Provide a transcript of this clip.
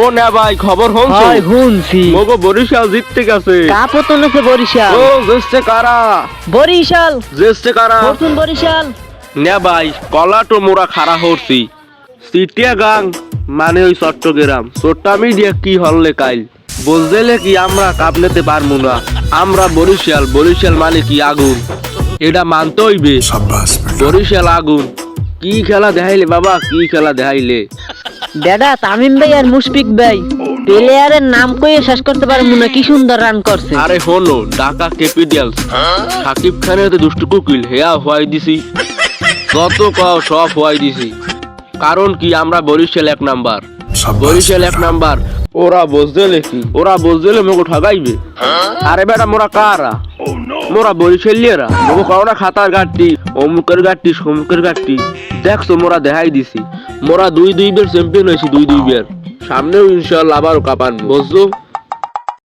ও না ভাই খবর হচ্ছে হয় শুনছি। মগো বরিশাল জিততে গেছে। কাপতন আছে বরিশাল। ও জেসছে কারা? বরিশাল। জেসছে কারা? ফরচুন বরিশাল। না ভাই কলা তো মোরা খাড়া হরছি। সিটিয়া গাং মানে ওই চট্টগ্রাম। চোট্টা মিডিয়া কি হললে কাইল? বলছিলে কি আমরা কাপ নিতে পারব না? আমরা বরিশাল বরিশাল মানে কি আগুন? এটা মানতে হইবে। বরিশাল আগুন। কি খেলা দেখাইলে বাবা কি খেলা দেখাইলে? দাদা তামিম ভাই আর মুশফিক ভাই প্লেয়ারের নাম কইয়ে শেষ করতে পারব না কি সুন্দর রান করছে। আরে হলো ঢাকা ক্যাপিটাল সাকিব খানের তো দুষ্টু কুকিল হেয়া হওয়াই দিছি। কত কাও সব হওয়াই দিছি। কারণ কি আমরা বরিশাল এক নাম্বার বরিশাল এক নাম্বার ওরা বুঝলে কি? ওরা বুঝলে মোকে ঠগাইবে। আরে বেটা, মোরা কারা? মোরা বরিশালিয়ারা। মোকে কারও খাতার ঘাটটি অমুকের ঘাটটি সমুকের ঘাটটি দেখছ, মোরা দেখাই দিছি। মোরা দুই দুই বের চ্যাম্পিয়ন হয়েছি, দুই দুই বের সামনেও ইনশাল্লাহ আবারও কাপান। বুঝছ?